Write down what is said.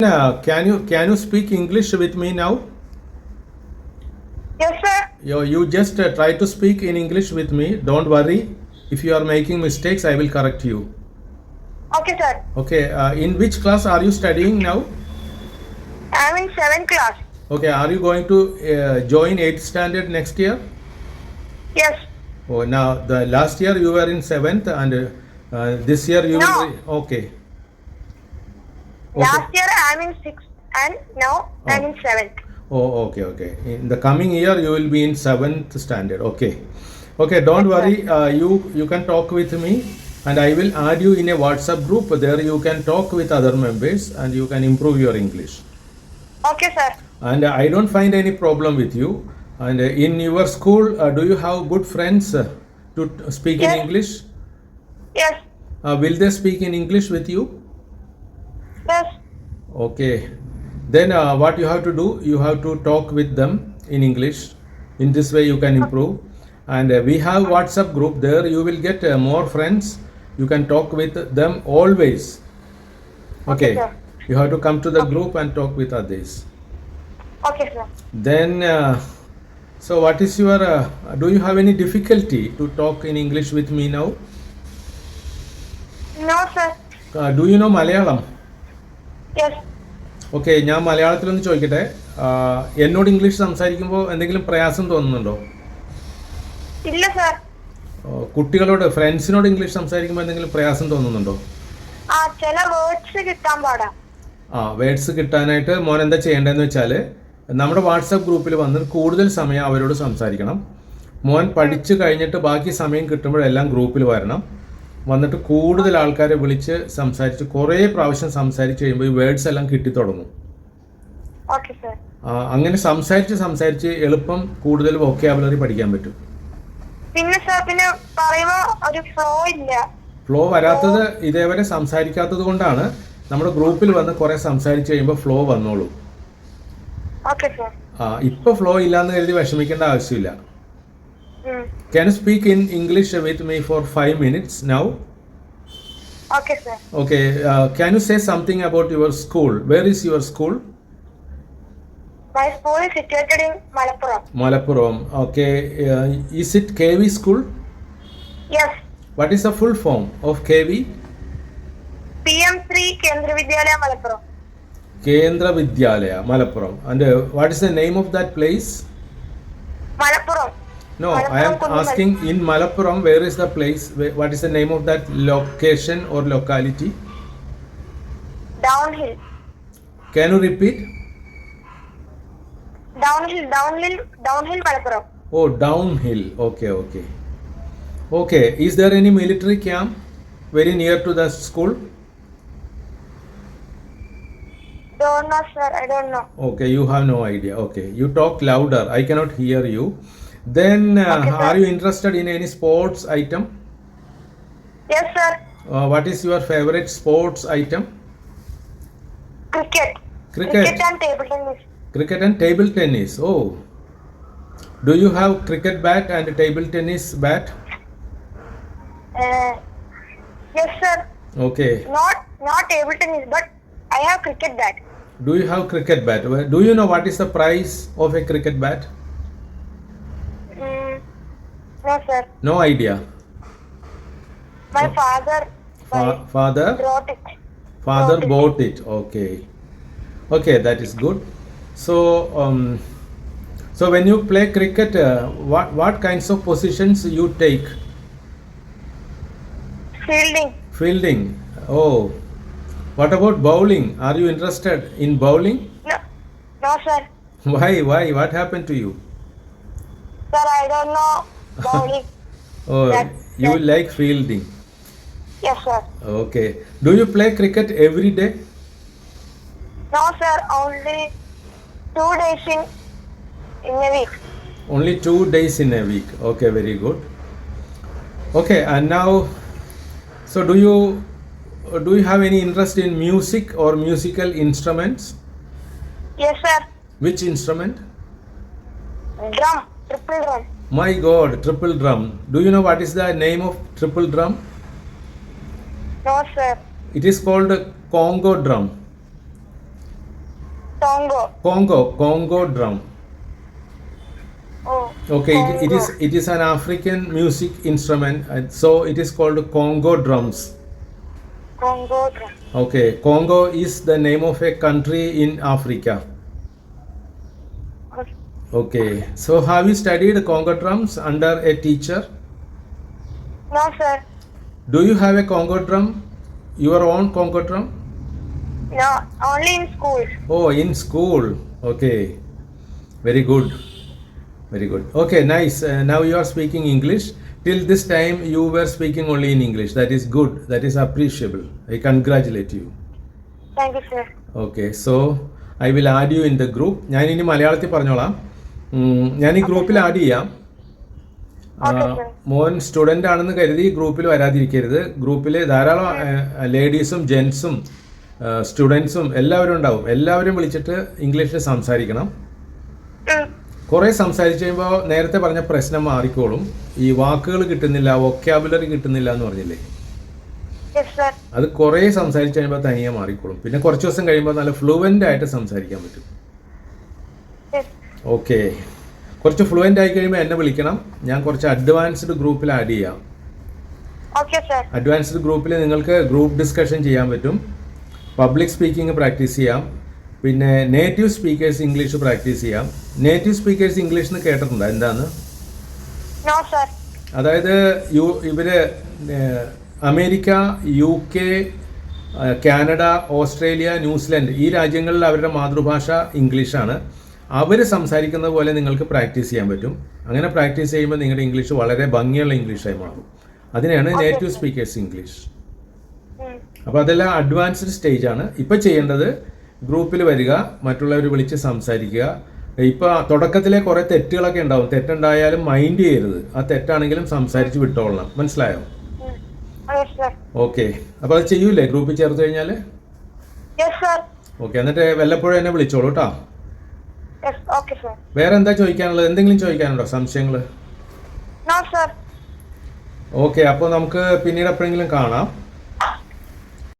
Uh, can you can you speak English with me now? Yes, sir. You, you just uh, try to speak in English with me. Don't worry. If you are making mistakes, I will correct you. Okay, sir. Okay. Uh, in which class are you studying now? I'm in seventh class. Okay. Are you going to uh, join 8th standard next year? Yes. Oh, now the last year you were in seventh, and uh, uh, this year you No. will. Okay. Last year I'm in sixth, and now Oh. in seventh. Oh, okay, okay. In the coming year, you will be in seventh standard. Okay, okay. Don't Yes, worry. Uh, you you can talk with me, and I will add you in a WhatsApp group. There you can talk with other members, and you can improve your English. Okay, sir. And uh, I don't find any problem with you. And uh, in your school, uh, do you have good friends uh, to t- speak in English? Yes. Uh, will they speak in English with you? Okay. Then uh, what you have to do, you have to talk with them in English. In this way, you can improve. And uh, we have WhatsApp group there. You will get uh, more friends. You can talk with them always. Okay. Okay. You have to come to the group and talk with others. Okay, sir. Then, uh, so what is your? Uh, do you have any difficulty to talk in English with me now? No, sir. Uh, do you know Malayalam? Okay ഞാൻ മലയാളത്തിൽ ഒന്ന് ചോദിക്കട്ടെ എന്നോട് English സംസാരിക്കുമ്പോൾ എന്തെങ്കിലും പ്രയാസം തോന്നുന്നുണ്ടോ? ഇല്ല, സർ കുട്ടികളോട് ഫ്രണ്ട്സിനോട് ഇംഗ്ലീഷ് സംസാരിക്കുമ്പോൾ എന്തെങ്കിലും പ്രയാസം തോന്നുന്നുണ്ടോ? ആ ചില വേർഡ്സ് കിട്ടാൻ പാടാ. ആ വേർഡ്സ് കിട്ടാനായിട്ട് മോൻ എന്താ ചെയ്യേണ്ടതെന്ന് വെച്ചാൽ നമ്മുടെ വാട്സപ്പ് ഗ്രൂപ്പിൽ വന്ന് കൂടുതൽ സമയം അവരോട് സംസാരിക്കണം. മോൻ പഠിച്ചു കഴിഞ്ഞിട്ട് ബാക്കി സമയം കിട്ടുമ്പോഴെല്ലാം ഗ്രൂപ്പിൽ വരണം. വന്നിട്ട് കൂടുതൽ ആൾക്കാരെ വിളിച്ച് സംസാരിച്ച് കുറേ പ്രാവശ്യം സംസാരിച്ച് കഴിയുമ്പോൾ ഈ വേർഡ്സ് എല്ലാം കിട്ടി തുടങ്ങും. അങ്ങനെ സംസാരിച്ച് സംസാരിച്ച് എളുപ്പം കൂടുതൽ വൊക്കാബുലറി പഠിക്കാൻ പറ്റും. പിന്നെ സർ പിന്നെ പറയുമ്പോ ഒരു ഫ്ലോ ഇല്ല. ഫ്ലോ വരാത്തത് ഇതേവരെ സംസാരിക്കാത്തത് കൊണ്ടാണ് നമ്മുടെ ഗ്രൂപ്പിൽ വന്ന് കുറെ സംസാരിച്ച് കഴിയുമ്പോൾ ഫ്ലോ വന്നോളൂ. ആ ഇപ്പൊ ഫ്ലോ ഇല്ലാന്ന് കരുതി വിഷമിക്കേണ്ട ആവശ്യമില്ല. Can you speak in English with me for five minutes now? Okay, sir. Okay. Uh, can you say something about your school? Where is your school? My school is situated in Malappuram. Malappuram. Okay. Uh, is it KV school? Yes. What is the full form of KV? PM3 Kendra Vidyalaya Malappuram. Kendra Vidyalaya Malappuram. And uh, what is the name of that place? Malappuram. No, I am asking in Malappuram, where is the place? What is the name of that location or locality? Downhill. Can you repeat? Downhill, downhill, downhill Malappuram. Oh, downhill. Okay, okay. Okay, is there any military camp very near to the school? Don't know, sir. I don't know. Okay, you have no idea. Okay, you talk louder. I cannot hear you. Then, uh, okay, are you interested in any sports item? Yes, sir. Uh, what is your favorite sports item? Cricket. Cricket. Cricket and table tennis. Cricket and table tennis. Oh. Do you have cricket bat and table tennis bat? Uh, yes, sir. Okay. Not not table tennis, but I have cricket bat. Do you have cricket bat? Do you know what is the price of a cricket bat? No, sir. No idea. My no. father. Fa- father. Brought it. Father bought it. it. Okay. Okay, that is good. So, um, so when you play cricket, uh, what what kinds of positions you take? Fielding. Fielding. Oh. What about bowling? Are you interested in bowling? No, no, sir. Why? Why? What happened to you? Sir, I don't know bowling. Oh, that's, you like fielding? Yes, sir. Okay. Do you play cricket every day? No, sir. Only two days in, in a week. Only two days in a week. Okay, very good. Okay, and now, so do you do you have any interest in music or musical instruments? Yes, sir. Which instrument? Drum, triple drum. My God, triple drum. Do you know what is the name of triple drum? No, sir. It is called a Congo drum. Congo. Congo, Congo drum. Oh. Okay, It, it is it is an African music instrument, and so it is called Congo drums. Congo drum. Okay, Congo is the name of a country in Africa. Okay. So have you studied Congo drums under a teacher? No, sir. Do you have a Congo drum? Your own Congo drum? No, only in school. Oh, in school. Okay, very good. Very good. Okay, nice. Uh, now you are speaking English. Till this time, you were speaking only in English. That is good. That is appreciable. I congratulate you. Thank you, sir. Okay, so I will add you in the group. ഞാൻ ഇനി മലയാളത്തിൽ പറഞ്ഞോളാം ഞാൻ ഈ ഗ്രൂപ്പിൽ add ചെയ്യാം. മോൻ student ആണെന്ന് കരുതി ഗ്രൂപ്പിൽ വരാതിരിക്കരുത്. ഗ്രൂപ്പിൽ ധാരാളം ലേഡീസും ജെൻസും സ്റ്റുഡൻസും എല്ലാവരും ഉണ്ടാവും. എല്ലാവരും വിളിച്ചിട്ട് ഇംഗ്ലീഷിൽ സംസാരിക്കണം. കുറേ സംസാരിച്ചു കഴിയുമ്പോൾ നേരത്തെ പറഞ്ഞ പ്രശ്നം മാറിക്കോളും. ഈ വാക്കുകൾ കിട്ടുന്നില്ല വൊക്കാബുലറി കിട്ടുന്നില്ല എന്ന് പറഞ്ഞില്ലേ. അത് കുറേ സംസാരിച്ചു കഴിയുമ്പോൾ തനിയെ മാറിക്കോളും. പിന്നെ കുറച്ച് ദിവസം കഴിയുമ്പോൾ നല്ല ഫ്ലുവന്റ് ആയിട്ട് സംസാരിക്കാൻ പറ്റും. ഓക്കെ. കുറച്ച് ഫ്ലുവന്റ് ആയി കഴിയുമ്പോൾ എന്നെ വിളിക്കണം. ഞാൻ കുറച്ച് അഡ്വാൻസ്ഡ് ഗ്രൂപ്പിൽ ആഡ് ചെയ്യാം. അഡ്വാൻസ്ഡ് ഗ്രൂപ്പിൽ നിങ്ങൾക്ക് ഗ്രൂപ്പ് ഡിസ്കഷൻ ചെയ്യാൻ പറ്റും. പബ്ലിക് സ്പീക്കിംഗ് പ്രാക്ടീസ് ചെയ്യാം. പിന്നെ നേറ്റീവ് സ്പീക്കേഴ്സ് ഇംഗ്ലീഷ് പ്രാക്ടീസ് ചെയ്യാം. നേറ്റീവ് സ്പീക്കേഴ്സ് ഇംഗ്ലീഷ് എന്ന് കേട്ടിട്ടുണ്ടോ? എന്താന്ന്? അതായത് യു ഇവർ America U K Canada Australia New Zealand ഈ രാജ്യങ്ങളിൽ അവരുടെ മാതൃഭാഷ ഇംഗ്ലീഷാണ് അവർ സംസാരിക്കുന്ന പോലെ നിങ്ങൾക്ക് പ്രാക്ടീസ് ചെയ്യാൻ പറ്റും. അങ്ങനെ പ്രാക്ടീസ് ചെയ്യുമ്പോൾ നിങ്ങളുടെ ഇംഗ്ലീഷ് വളരെ ഭംഗിയുള്ള ഇംഗ്ലീഷായി മാറും. അതിനെയാണ് നേറ്റീവ് സ്പീക്കേഴ്സ് ഇംഗ്ലീഷ്. അപ്പോൾ അതെല്ലാം അഡ്വാൻസ്ഡ് സ്റ്റേജ് ആണ്. ഇപ്പോൾ ചെയ്യേണ്ടത് ഗ്രൂപ്പിൽ വരിക മറ്റുള്ളവർ വിളിച്ച് സംസാരിക്കുക. ഇപ്പോൾ തുടക്കത്തിലെ കുറേ തെറ്റുകളൊക്കെ ഉണ്ടാവും. തെറ്റുണ്ടായാലും മൈൻഡ് ചെയ്യരുത്. ആ തെറ്റാണെങ്കിലും സംസാരിച്ച് വിട്ടോളണം. മനസ്സിലായോ. ഓക്കെ. അപ്പോൾ അത് ചെയ്യൂലേ ഗ്രൂപ്പിൽ ചേർത്ത് കഴിഞ്ഞാൽ. ഓക്കെ. എന്നിട്ട് വല്ലപ്പോഴും എന്നെ വിളിച്ചോളൂ കേട്ടോ. വേറെ എന്താ ചോദിക്കാനുള്ളത്? എന്തെങ്കിലും ചോദിക്കാനുണ്ടോ? സംശയങ്ങൾ. ഓക്കെ അപ്പോൾ നമുക്ക് പിന്നീട് എപ്പോഴെങ്കിലും കാണാം.